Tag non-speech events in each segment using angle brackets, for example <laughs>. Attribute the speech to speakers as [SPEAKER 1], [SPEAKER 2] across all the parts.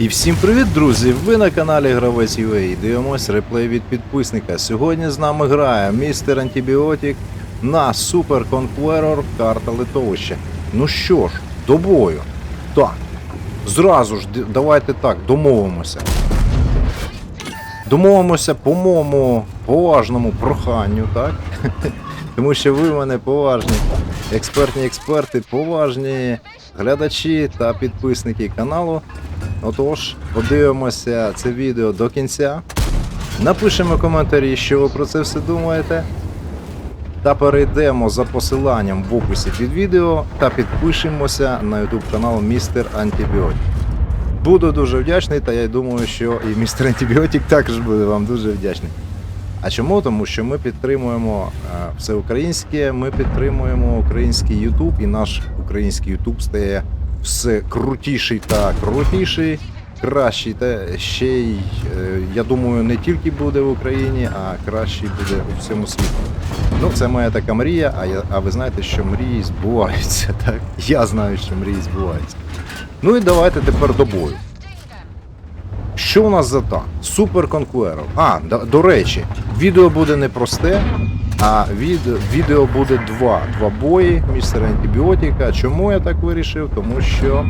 [SPEAKER 1] І всім привіт, друзі! Ви на каналі Гравець UA і дивимось реплей від підписника. Сьогодні з нами грає містер Антибіотик на Super Conqueror карта Литовища. Ну що ж, до бою. Так, зразу ж давайте так, домовимося. Домовимося по моєму поважному проханню, так? <laughs> Тому що ви мене поважні експертні експерти, поважні глядачі та підписники каналу. Отож, подивимося це відео до кінця. Напишемо коментарі, що ви про це все думаєте. Та перейдемо за посиланням в описі під відео та підпишемося на YouTube канал Містер Антибіотик. Буду дуже вдячний, та я думаю, що і містер Антибіотик також буде вам дуже вдячний. А чому? Тому що ми підтримуємо е, все українське, ми підтримуємо український YouTube, і наш український YouTube стає все крутіший та крутіший, кращий та ще й, е, я думаю, не тільки буде в Україні, а кращий буде у всьому світі. Ну, це моя така мрія, а, я, а ви знаєте, що мрії збуваються, <laughs> так? Я знаю, що мрії збуваються. Ну і давайте тепер до бою. Що у нас за танк? Супер Conqueror. А, до, до речі, відео буде не просте, а від, відео буде два. Два бої містера антибіотика. Чому я так вирішив? Тому що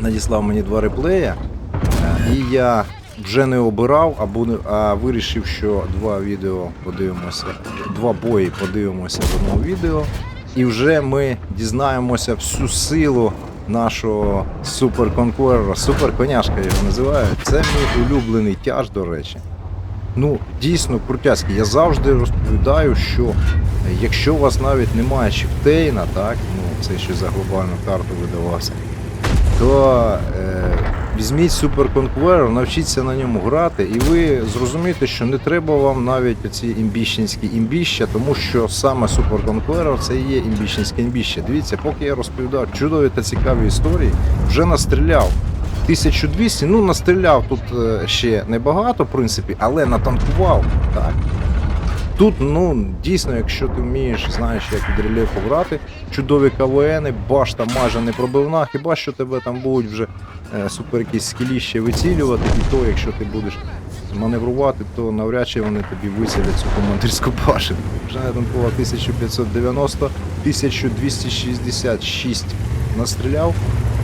[SPEAKER 1] надіслав мені два реплея, е, і я вже не обирав, а, буду, а вирішив, що два відео подивимося, два бої подивимося в одному відео. І вже ми дізнаємося всю силу нашого суперконкурера, суперконяшка його називаю. Це мій улюблений тяж, до речі. Ну, дійсно крутяцький. Я завжди розповідаю, що якщо у вас навіть немає чіптейна, так, ну це ще за глобальну карту видавався, то е, візьміть Super Conqueror, навчіться на ньому грати, і ви зрозумієте, що не треба вам навіть ці імбіщенські імбіща, тому що саме Super Conqueror це і є імбіщенське імбіще. Дивіться, поки я розповідав чудові та цікаві історії, вже настріляв. 1200, ну настріляв тут е, ще небагато, в принципі, але натанкував. Так. Тут, ну, дійсно, якщо ти вмієш, знаєш, як від рельєфу грати, чудові КВНи, башта майже не пробивна, хіба що тебе там будуть вже е, супер якісь скіліще вицілювати, і то, якщо ти будеш маневрувати, то навряд чи вони тобі вицілять цю командирську башенку. Вже натанкував 1590, 1266 настріляв.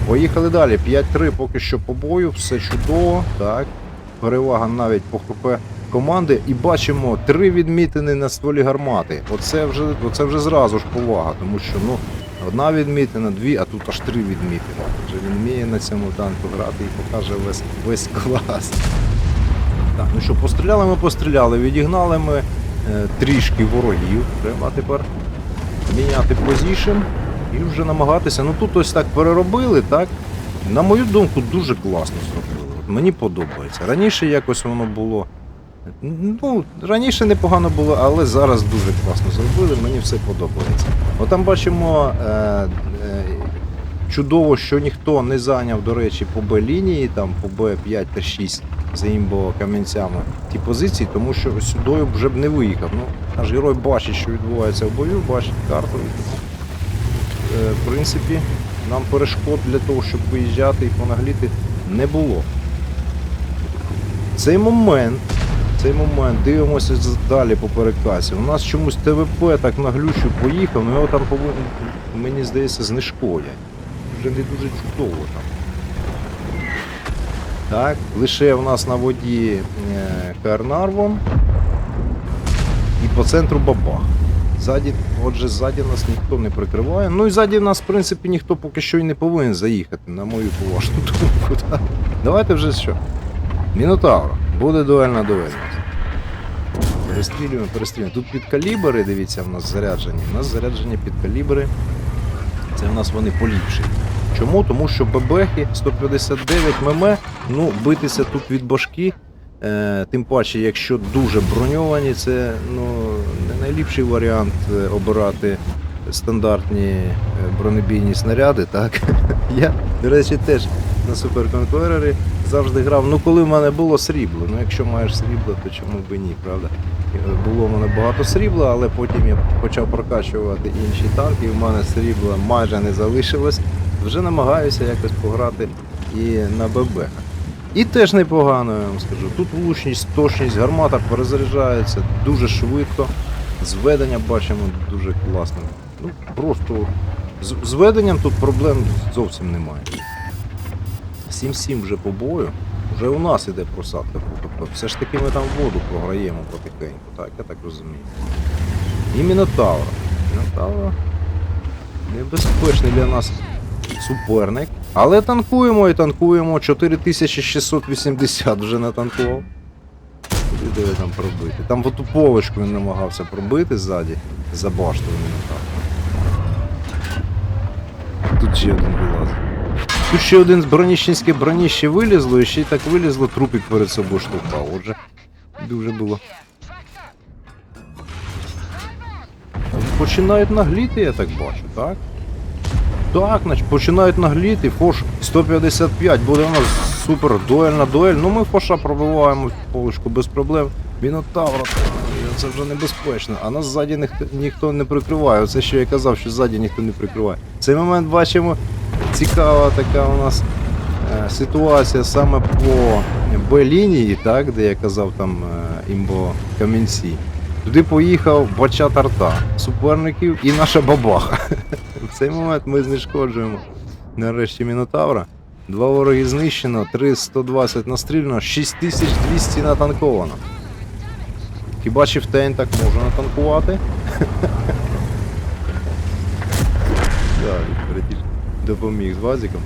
[SPEAKER 1] Поїхали далі. 5-3 поки що по бою, все чудово. Так. Перевага навіть по ХП команди. І бачимо три відмітини на стволі гармати. Оце вже, оце вже зразу ж повага, тому що ну, одна відмітина, дві, а тут аж три відмітини. Вже він вміє на цьому танку грати і покаже весь, весь клас. Так, ну що, постріляли ми постріляли, відігнали ми е, трішки ворогів. Треба тепер міняти позішн і вже намагатися. Ну тут ось так переробили, так? На мою думку, дуже класно зробили. От мені подобається. Раніше якось воно було. Ну, раніше непогано було, але зараз дуже класно зробили, мені все подобається. От там бачимо е, е, чудово, що ніхто не зайняв, до речі, по Б-лінії, там по Б5 та 6 за імбо камінцями ті позиції, тому що сюди вже б не виїхав. Ну, наш герой бачить, що відбувається в бою, бачить карту. Е, в принципі, нам перешкод для того, щоб виїжджати і понагліти, не було. Цей момент, цей момент, дивимося далі по перекасі. У нас чомусь ТВП так наглючу поїхав, ну його там повинен, мені здається, знешкодять. Вже не дуже чудово там. Так, лише в нас на воді е, Карнарвон і по центру бабах. Ззаді, отже, ззаді нас ніхто не прикриває. Ну і ззаді нас, в принципі, ніхто поки що й не повинен заїхати, на мою поважну думку. Так. Давайте вже що? Мінотавр. Буде дуельна дуель. Перестрілюємо, перестрілюємо. Тут під калібри, дивіться, в нас заряджені. У нас заряджені під калібри. Це в нас вони поліпші. Чому? Тому що ББХи 159 мм, ну, битися тут від башки. Е, тим паче, якщо дуже броньовані, це ну, найліпший варіант е, обирати стандартні е, бронебійні снаряди. Так? <laughs> Я, до речі, теж на суперконкурері завжди грав. Ну, коли в мене було срібло. Ну, якщо маєш срібло, то чому б ні, правда? Е, Було в мене багато срібла, але потім я почав прокачувати інші танки, і в мене срібла майже не залишилось. Вже намагаюся якось пограти і на ББ. І теж непогано, я вам скажу. Тут влучність, точність, гармата перезаряджається дуже швидко. Зведення бачимо дуже класне. Ну, просто з, з веденням тут проблем зовсім немає. 7-7 вже по бою. Вже у нас іде просадка. Тобто все ж таки ми там воду програємо потихеньку, так, я так розумію. І Мінотавра. Мінотавра небезпечний для нас суперник. Але танкуємо і танкуємо. 4680 вже натанкував. Де там пробити? Там в оту полочку він намагався пробити ззаді, за баштою Мінотавра. Тут ще один вилазить. Тут ще один з броніщенське броніще вилізло, і ще й так вилізло, трупик перед собою штовхав. Отже, дуже було. Починають нагліти, я так бачу, так? Так, значить, починають нагліти. Фош 155 буде у нас супер дуельна дуель. Ну ми фоша пробиваємо полочку без проблем. Мінотавра, це вже небезпечно. А нас ззаді ніхто, не прикриває. Оце що я казав, що ззаді ніхто не прикриває. В цей момент бачимо цікава така у нас е, ситуація саме по Б-лінії, так, де я казав там е, імбо Камінці. Туди поїхав бачат арта суперників і наша бабаха. <laughs> В цей момент ми знешкоджуємо нарешті Мінотавра. Два вороги знищено, 320 настріляно, 6200 натанковано. Хіба чи в тень так можна натанкувати? <laughs> Так, допоміг з вазиком.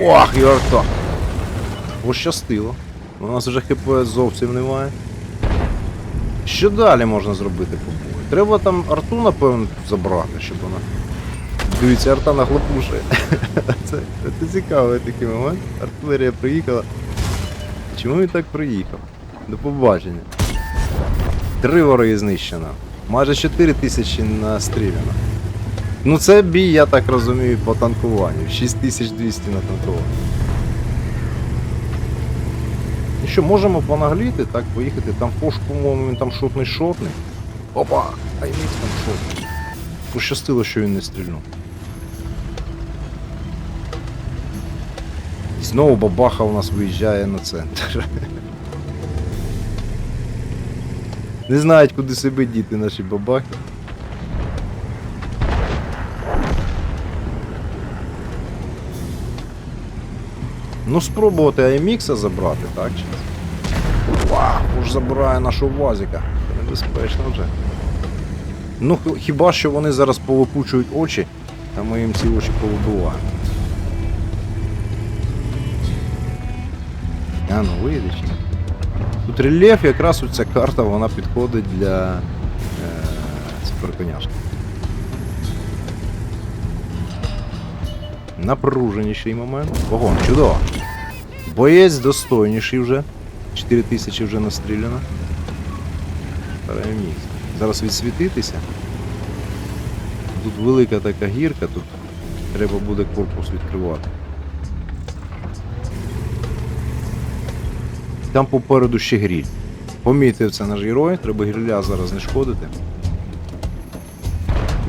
[SPEAKER 1] Ох, і! Пощастило. У нас вже хп зовсім немає. Що далі можна зробити по бою? Треба там арту, напевно, забрати, щоб вона. Дивіться, арта нахлопушує. <laughs> Це, це цікавий такий момент. Артилерія приїхала. Чому він так приїхав? До побачення. Три вороги знищено. Майже 4 тисячі настріляно. Ну це бій, я так розумію, по танкуванню. 6200 на танкуванні. І що, можемо понагліти, так, поїхати. Там фош, по-моєму, він там шотний шотний. Опа! А там шотний. Пощастило, що він не стрільнув. Знову бабаха у нас виїжджає на центр. Не знають, куди себе діти наші бабахи. Ну, спробувати АМХ забрати, так? Вау, уж забирає нашого вазика. Це небезпечно вже. Ну, хіба що вони зараз повипучують очі, а ми їм ці очі повибиваємо. А, ну вийде? Тут рельєф, якраз ця карта вона підходить для е, суперконяшки. Напруженіший момент. Вогон, чудово. Боєць достойніший вже. 4000 вже настріляно. Зараз відсвітитися. Тут велика така гірка, тут треба буде корпус відкривати. Там попереду ще гріль. Помітив це наш герой, треба гриля зараз знешкодити.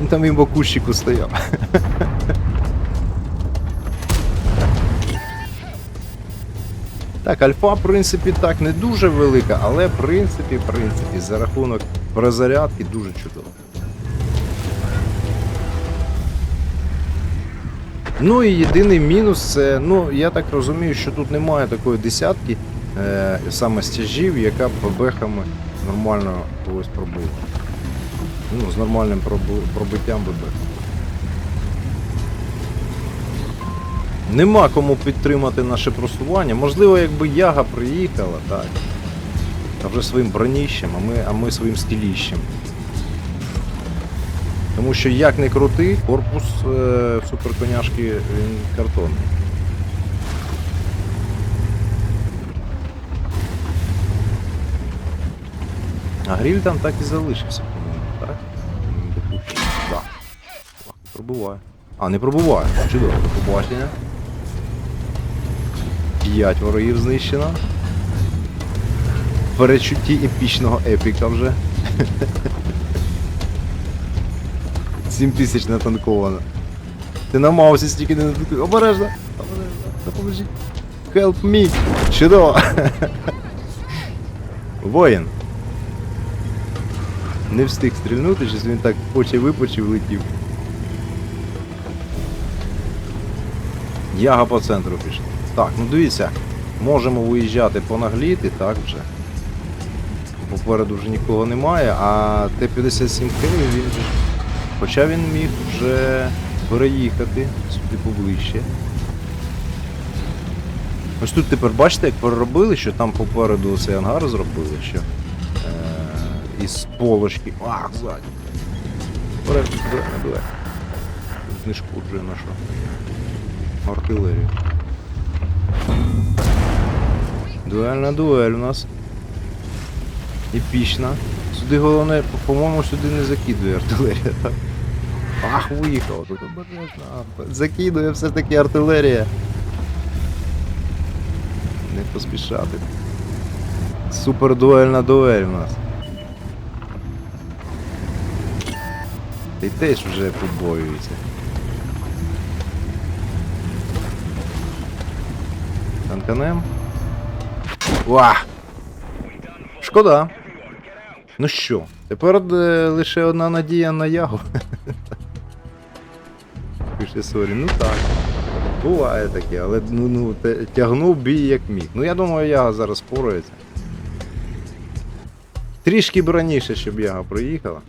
[SPEAKER 1] Він там і в кущику стояв. Так, альфа, в принципі, так не дуже велика, але в принципі, в принципі, за рахунок перезарядки дуже чудово. Ну і єдиний мінус це, ну я так розумію, що тут немає такої десятки саме стяжів, яка б бебехами нормально когось пробила. Ну, з нормальним пробиттям бебех. Нема кому підтримати наше просування. Можливо, якби Яга приїхала, так. Та вже своїм броніщем, а ми, а ми своїм стіліщем. Тому що як не крути, корпус е, суперконяшки він картонний. А гріль там так і залишився, по-моєму, так? Да. Ах, Пробуває. А, не пробуває. Чудово, до побачення. П'ять ворогів знищено. Перечутті епічного епіка вже. 7 тисяч натанковано. Ти на маусі стільки не натанкуєш. Обережно! Обережно. допоможіть. Help me! Чудово! Воїн. Не встиг стрільнути, щось він так очі випочив, летів. Яга по центру пішла. Так, ну дивіться, можемо виїжджати понагліти, так вже. Попереду вже нікого немає, а Т-57 Хеві він же. ж- Хоча він міг вже переїхати сюди поближче. Ось тут тепер бачите, як переробили, що там попереду цей ангар зробили, що із полочки. Ах, ззаді. Вперед, вперед, не. Знешкоджує нашу артилерію. Дуельна дуель у нас. Епічна. Сюди головне, по- по-моєму, сюди не закидує артилерія, так? Ах, виїхав, тут обережно. Закидує все-таки артилерія. Не поспішати. Супер дуельна дуель у нас. Ти теж вже побоюється. Танканем. Уа! Шкода. Ну що, тепер е, лише одна надія на ягу. <laughs> Пише сорі, ну так. Буває таке, але ну, ну, тягнув бій як міг. Ну я думаю, яга зараз спорається. Трішки б раніше, щоб яга проїхала.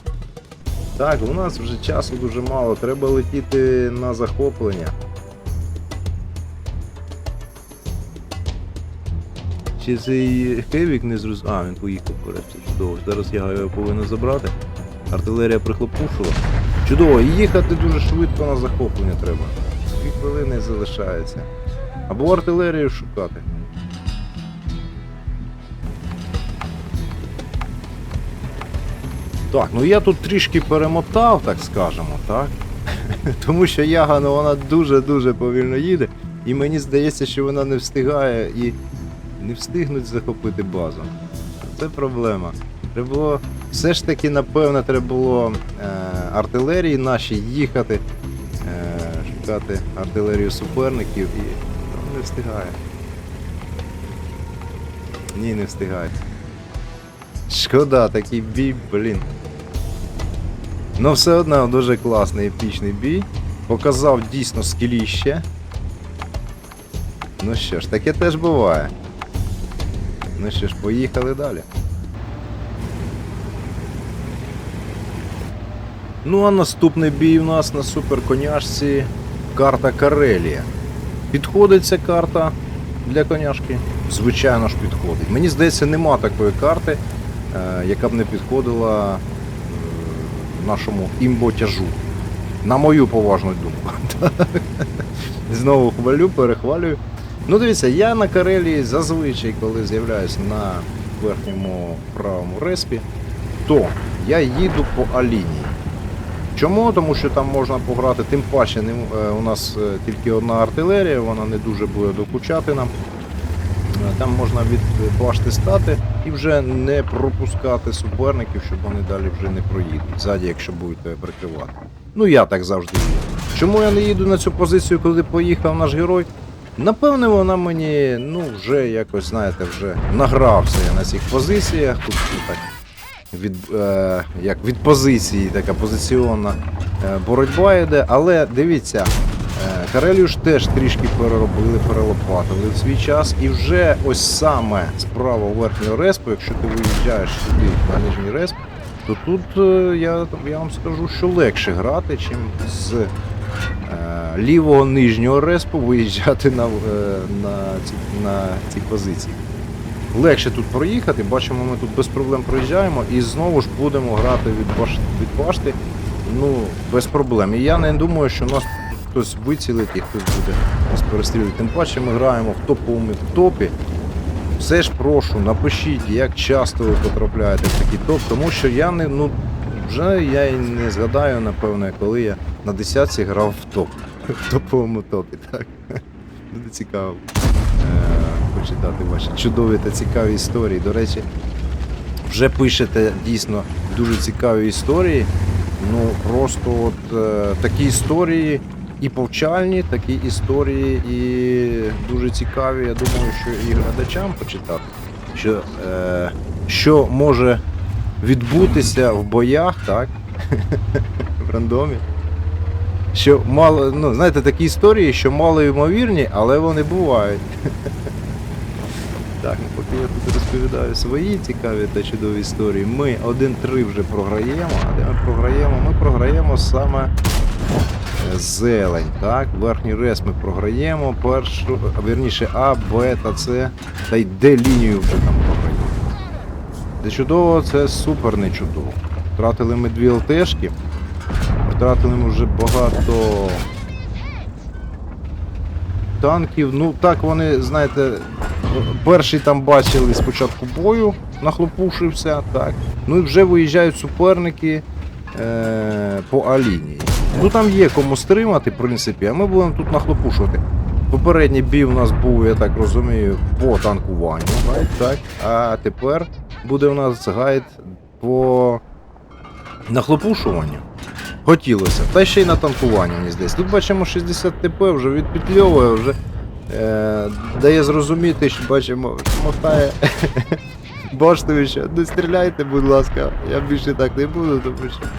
[SPEAKER 1] Так, у нас вже часу дуже мало, треба летіти на захоплення. Чи цей Хевік не зрозумів. А, він поїхав вперед, чудово. Зараз я його повинен забрати. Артилерія прихлопушила. Чудово, їхати дуже швидко на захоплення треба. Дві хвилини залишається. Або артилерію шукати. Так, ну я тут трішки перемотав, так скажемо, так? <laughs> Тому що яга, ну вона дуже-дуже повільно їде. І мені здається, що вона не встигає і не встигнуть захопити базу. Це проблема. Треба було. Все ж таки, напевно, треба було е, артилерії наші їхати, е, шукати артилерію суперників і ну, не встигає. Ні, не встигає. Шкода, такий бій, блін. Ну все одно дуже класний епічний бій. Показав дійсно скіліще. Ну що ж, таке теж буває. Ну що ж, поїхали далі. Ну а наступний бій у нас на суперконяшці карта Карелія. Підходить ця карта для коняшки? Звичайно ж підходить. Мені здається, нема такої карти, е, яка б не підходила нашому імботяжу. На мою поважну думку. <laughs> Знову хвалю, перехвалюю. Ну дивіться, я на Карелії зазвичай, коли з'являюсь на верхньому правому респі, то я їду по А-лінії. Чому? Тому що там можна пограти, тим паче е, у нас е, тільки одна артилерія, вона не дуже буде докучати нам. Е, Там можна від башти стати і вже не пропускати суперників, щоб вони далі вже не проїдуть. Ззаді, якщо будете прикривати. Ну я так завжди їду. Чому я не їду на цю позицію, коли поїхав наш герой? Напевне, вона мені, ну, вже якось, знаєте, вже награвся я на цих позиціях. Тут так від, е, як від позиції, така позиціонна е, боротьба йде. Але дивіться, Карелію ж теж трішки переробили, перелопатили в свій час. І вже ось саме справа верхнього респу, якщо ти виїжджаєш сюди на нижній респ, то тут е, я, я вам скажу, що легше грати, чим з е, лівого нижнього респу виїжджати на, е, на, ці, на ці позиції. Легше тут проїхати, бачимо, ми тут без проблем проїжджаємо і знову ж будемо грати від башти, від башти ну, без проблем. І я не думаю, що нас хтось вицілить і хтось буде нас перестрілювати. Тим паче ми граємо в топовому топі. Все ж прошу, напишіть, як часто ви потрапляєте в такий топ, тому що я не, ну, вже я і не згадаю, напевно, коли я на десятці грав в топ. В топовому топі, так. Буде цікаво е, почитати ваші чудові та цікаві історії. До речі, вже пишете дійсно дуже цікаві історії. Ну просто от е, такі історії і повчальні такі історії, і дуже цікаві. Я думаю, що і глядачам почитати, що, е, що може відбутися в боях, так? <laughs> в рандомі. Що мало, ну, знаєте, такі історії, що мало ймовірні, але вони бувають. <laughs> Так, ну поки я тут розповідаю свої цікаві та чудові історії, ми 1-3 вже програємо, а де ми програємо? Ми програємо саме зелень, так? Верхній рез ми програємо, першу, вірніше А, Б та С, та й Д лінію вже там програємо. Це чудово, це супер не чудово. Втратили ми дві ЛТшки, втратили ми вже багато танків. Ну так вони, знаєте, перший там бачили спочатку бою, нахлопушився, так. Ну і вже виїжджають суперники е- по А-лінії. Ну там є кому стримати, в принципі, а ми будемо тут нахлопушувати. Попередній бій у нас був, я так розумію, по танкуванню, так. А тепер буде у нас гайд по нахлопушуванню. Хотілося. Та ще й на танкуванні, мені здається. Тут бачимо 60 ТП вже відпетльовує, вже е, дає зрозуміти, що бачимо, мотає <laughs> Баштовича. Не стріляйте, будь ласка, я більше так не буду, тому що.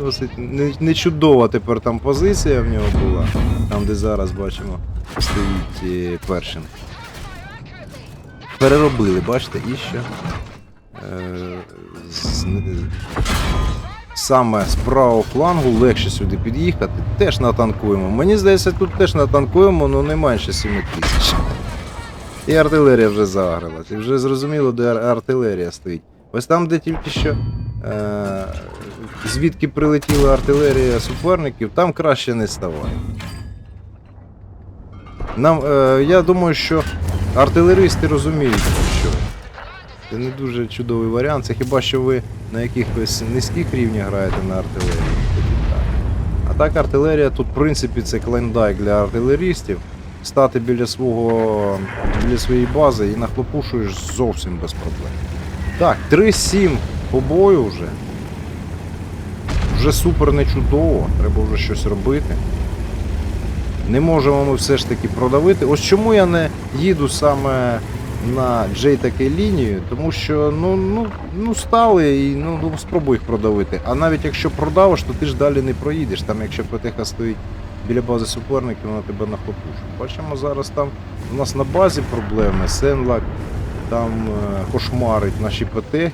[SPEAKER 1] Досить не, не чудова тепер там позиція в нього була, там де зараз бачимо стоїть е, першин. Переробили, бачите, і що? Е, саме з правого флангу легше сюди під'їхати, теж натанкуємо. Мені здається, тут теж натанкуємо, але не менше 7 тисяч. І артилерія вже загралась. І вже зрозуміло, де артилерія стоїть. Ось там, де тільки що. Е- звідки прилетіла артилерія суперників, там краще не ставай. Нам, е- я думаю, що артилеристи розуміють, що це не дуже чудовий варіант. Це хіба що ви на якихось низьких рівнях граєте на артилерії. А так артилерія тут, в принципі, це клендайк для артилерістів. Стати біля свого біля своєї бази і нахлопушуєш зовсім без проблем. Так, 3-7 по бою вже. Вже супер не чудово, треба вже щось робити. Не можемо ми все ж таки продавити. Ось чому я не їду саме на таке лінію, тому що ну, ну, ну стали і ну, ну спробуй їх продавити. А навіть якщо продавиш, то ти ж далі не проїдеш. Там якщо ПТХ стоїть біля бази суперників, вона тебе нахлопушить. Бачимо, зараз там у нас на базі проблеми, Сенлак там е, кошмарить наші ПТХи.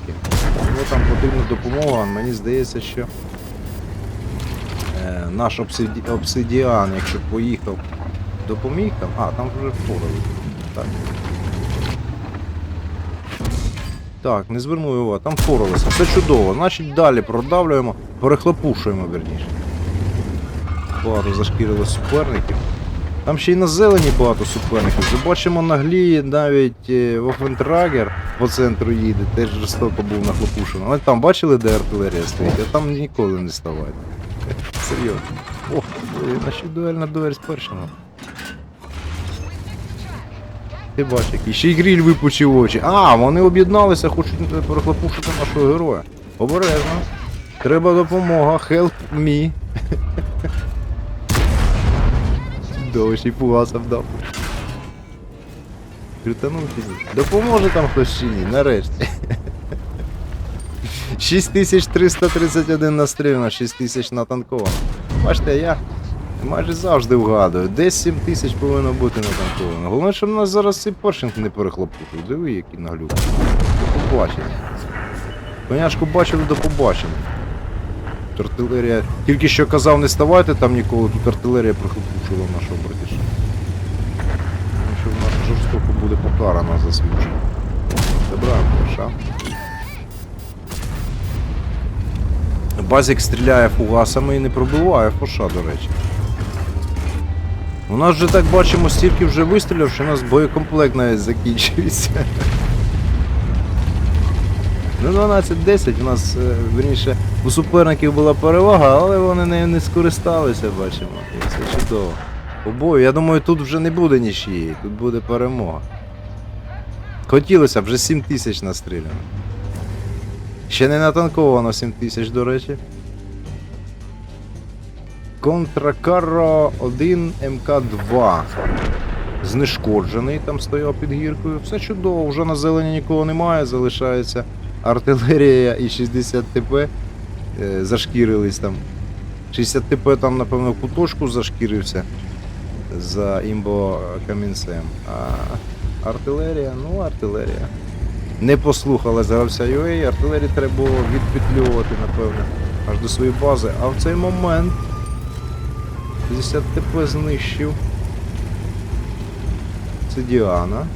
[SPEAKER 1] Йому там потрібна допомога, мені здається, що наш обсидіан, якщо поїхав, допоміг там. А, там вже впорали. Так. Так, не звернув увагу, там впоралися. Все чудово. Значить далі продавлюємо, перехлопушуємо верніше. Багато зашкірило суперників. Там ще й на зелені багато суперників. Вже бачимо на глі навіть е, Вофентрагер по центру їде, теж жорстоко був нахлопушений. Але там бачили, де артилерія стоїть, а там ніколи не ставайте. Серйозно. Ох, наші дуельна дуель з першого. Ти бачиш, який ще й гріль випучив очі. А, вони об'єдналися, хочуть е, перехлопушити нашого героя. Обережно. Треба допомога. Help me. <laughs> Довго ще й пугасом дав. Крутанув чи? Допоможе там хтось чи ні, нарешті. <laughs> 6331 настріляно, 6000 натанковано. Бачите, я майже завжди вгадую. Десь 7000 повинно бути натанковано. Головне, щоб нас зараз цей поршинг не перехлопушив. Диви, який наглюк. До побачення. Коняшку бачили до побачення. Тут артилерія. Тільки що казав, не ставайте там ніколи, тут артилерія прихлопушила нашого братіша. Що вона жорстоко буде покарана за свій. Забираємо перша. Базік стріляє фугасами і не пробиває фоша, до речі. У нас вже так бачимо, стільки вже вистрілів, що у нас боєкомплект навіть закінчується. Ну, 12-10 у нас, е, верніше, у суперників була перевага, але вони нею не скористалися, бачимо. І це чудово. По бою, я думаю, тут вже не буде нічиєї, тут буде перемога. Хотілося вже 7 тисяч настріляно. Ще не натанковано 7 тисяч, до речі. Контракаро 1 МК2. Знешкоджений там стояв під гіркою. Все чудово, вже на зелені нікого немає, залишається артилерія і 60 ТП. Е, зашкірились там. 60 ТП там, напевно, в куточку зашкірився за імбо камінцем. А артилерія, ну артилерія. Не послухала гравця UA, артилерії треба було відпетлювати, напевно, аж до своєї бази. А в цей момент 50 ТП знищив. Це Діана.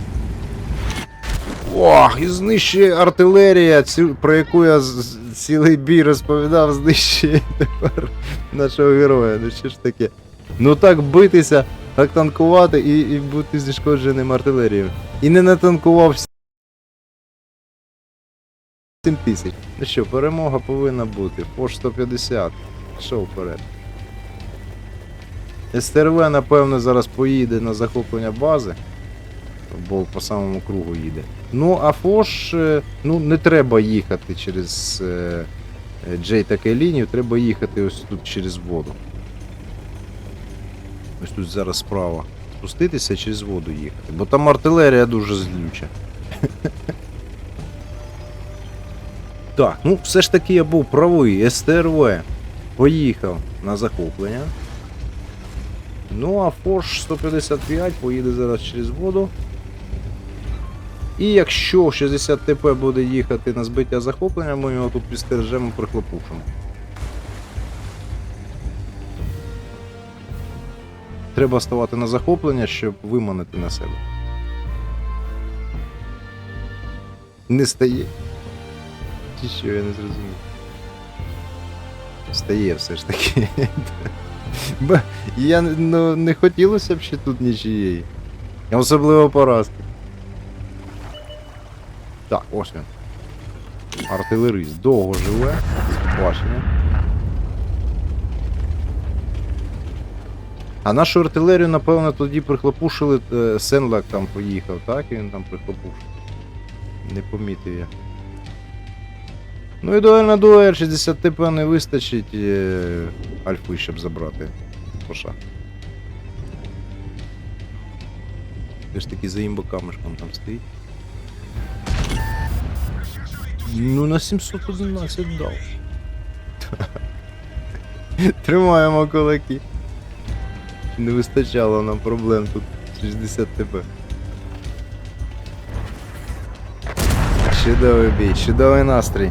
[SPEAKER 1] Ох, і знищує артилерія, про яку я цілий бій розповідав, знищує тепер нашого героя. Ну що ж таке? Ну так битися, так танкувати і, і бути зішкодженим артилерією. І не натанкував 7 тисяч. Ну що, перемога повинна бути. Фош 150. Що вперед. СТРВ, напевно, зараз поїде на захоплення бази. Бо по самому кругу їде. Ну, а Фош, е, ну, не треба їхати через е, Джей таке лінію, треба їхати ось тут через воду. Ось тут зараз справа. Спуститися через воду їхати. Бо там артилерія дуже злюча. <laughs> Так, ну все ж таки я був правий. СТРВ поїхав на захоплення. Ну а Форш 155 поїде зараз через воду. І якщо 60 ТП буде їхати на збиття захоплення, ми його тут підстережемо прихлопушимо. Треба ставати на захоплення, щоб виманити на себе. Не стає. Чи що, я не зрозумів. Стає все ж таки. <laughs> Бо я ну, не хотілося б ще тут нічиєї. Особливо поразки. Так, ось він. Артилерист довго живе. Бачення. А нашу артилерію, напевно, тоді прихлопушили. е, Сенлак там поїхав, так? І він там прихлопушив. Не помітив я. Ну і дуель на дуель, 60 ТП не вистачить е, альфи, щоб забрати. Поша. Ти ж таки за імбокамешком там стоїть. Ну на 711 дав. <laughs> Тримаємо кулаки. Не вистачало нам проблем тут 60 ТП. Чудовий бій, чудовий настрій.